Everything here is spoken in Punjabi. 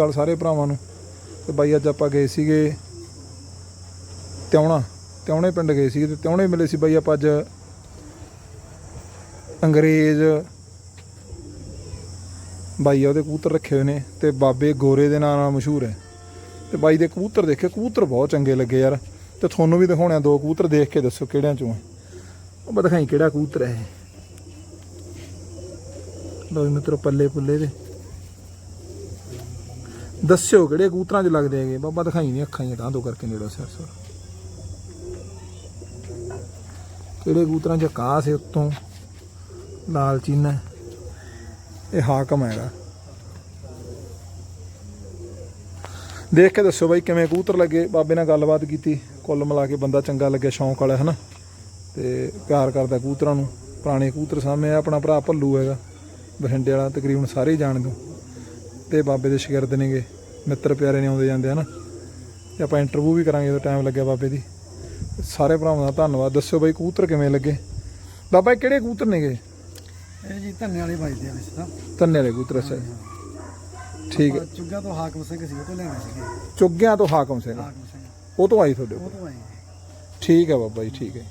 ਅਕਾਲ ਸਾਰੇ ਭਰਾਵਾਂ ਨੂੰ। ਤੇ ਬਾਈ ਅੱਜ ਆਪਾਂ ਗਏ ਸੀਗੇ ਤਿਉਣਾ। ਤਿਉਣੇ ਪਿੰਡ ਗਏ ਸੀਗੇ ਤੇ ਤਿਉਣੇ ਮਿਲੇ ਸੀ ਬਾਈ ਆਪਾਂ ਅੱਜ ਅੰਗਰੇਜ਼ ਬਾਈ ਆ, ਉਹਦੇ ਕਬੂਤਰ ਰੱਖੇ ਹੋਏ ਨੇ ਤੇ ਬਾਬੇ ਗੋਰੇ ਦੇ ਨਾਂ ਨਾਲ ਮਸ਼ਹੂਰ ਹੈ। ਤੇ ਬਾਈ ਦੇ ਕਬੂਤਰ ਦੇਖੇ, ਕਬੂਤਰ ਬਹੁਤ ਚੰਗੇ ਲੱਗੇ ਯਾਰ। ਤੇ ਤੁਹਾਨੂੰ ਵੀ ਦਿਖਾਉਣੇ ਆ, ਦੋ ਕਬੂਤਰ ਦੇਖ ਕੇ ਦੱਸੋ ਕਿਹੜਿਆਂ ਚੋਂ ਹੈ। ਉਹ ਮੈਂ ਦਿਖਾਈ ਕਿਹੜਾ ਕਬੂਤਰ ਹੈ ਇਹ। ਲੋ ਮਿੱਤਰੋ ਪੱਲੇ ਪੁੱਲੇ ਦੇ। ਦੱਸਿਓ ਕਿਹੜੇ ਕਬੂਤਰਾਂ 'ਚ ਲੱਗਦੇ ਹੈਗੇ। ਬਾਬਾ ਦਿਖਾਈ ਨਹੀਂ ਅੱਖਾਂ ਹੀ ਤਾਂ ਦੋ ਕਰਕੇ ਨੇੜੇ ਸਿਰ ਸਿਰ। ਕਿਹੜੇ ਕਬੂਤਰਾਂ 'ਚ ਕਾਸ ਹੈ ਉੱਤੋਂ? ਲਾਲ ਚੀਨਾ ਇਹ ਹਾਕਮ ਹੈਗਾ। ਦੇਖ ਕੇ ਦੱਸੋ ਬਾਈ ਕਿਵੇਂ ਕਬੂਤਰ ਲੱਗੇ। ਬਾਬੇ ਨਾਲ ਗੱਲਬਾਤ ਕੀਤੀ। ਕੁੱਲ ਮਿਲਾ ਕੇ ਬੰਦਾ ਚੰਗਾ ਲੱਗਿਆ, ਸ਼ੌਂਕ ਵਾਲਾ, ਹਨਾ? ਤੇ ਪਿਆਰ ਕਰਦਾ ਕਬੂਤਰਾਂ ਨੂੰ। ਪੁਰਾਣੇ ਕਬੂਤਰ ਸਾਹਮਣੇ ਆਪਣਾ ਭਰਾ ਭੱਲੂ ਹੈਗਾ। ਬਠਿੰਡੇ ਵਾਲਾ ਤਕਰੀਬਨ ਸਾਰੇ ਹੀ। ਜਾਣਦੇ ਤੇ ਬਾਬੇ ਦੇ ਸ਼ਾਗਿਰਦ ਨੇਗੇ। ਮਿੱਤਰ ਪਿਆਰੇ ਨੇ ਆਉਂਦੇ ਜਾਂਦੇ ਹਨਾ ਤੇ ਆਪਾਂ ਇੰਟਰਵਿਊ ਵੀ ਕਰਾਂਗੇ ਜਦੋਂ ਟਾਈਮ ਲੱਗਿਆ ਬਾਬੇ ਦੀ। ਸਾਰੇ ਭਰਾਵਾਂ ਦਾ ਧੰਨਵਾਦ। ਦੱਸਿਓ ਬਾਈ ਕਬੂਤਰ ਕਿਵੇਂ ਲੱਗੇ? ਬਾਬਾ ਕਿਹੜੇ ਕਬੂਤਰ ਨੇਗੇ? ਇਹ ਜੀ ਧੰਨੇ ਵਾਲੇ ਵੱਜਦੇ ਆ ਵੈਸੇ ਤਾਂ। ਧੰਨੇ ਵਾਲੇ ਕਬੂਤਰ ਜੀ। ਠੀਕ ਹੈ। ਆਪਾਂ ਚੁੱਗਾ ਤੋਂ ਹਾਕਮ ਸਿੰਘ ਸੀ ਉਹ ਤੋਂ ਲੈਣੇ ਸੀਗੇ। ਚੁੱਗਿਆਂ ਤੋਂ ਹਾਕਮ ਸਿੰਘ। ਉਹ ਤੋਂ ਆਈ ਤੁਹਾਡੇ ਕੋਲ? ਉਹ ਤੋਂ ਠੀਕ ਹੈ ਬਾਬਾ ਜੀ ਠੀਕ ਹੈ।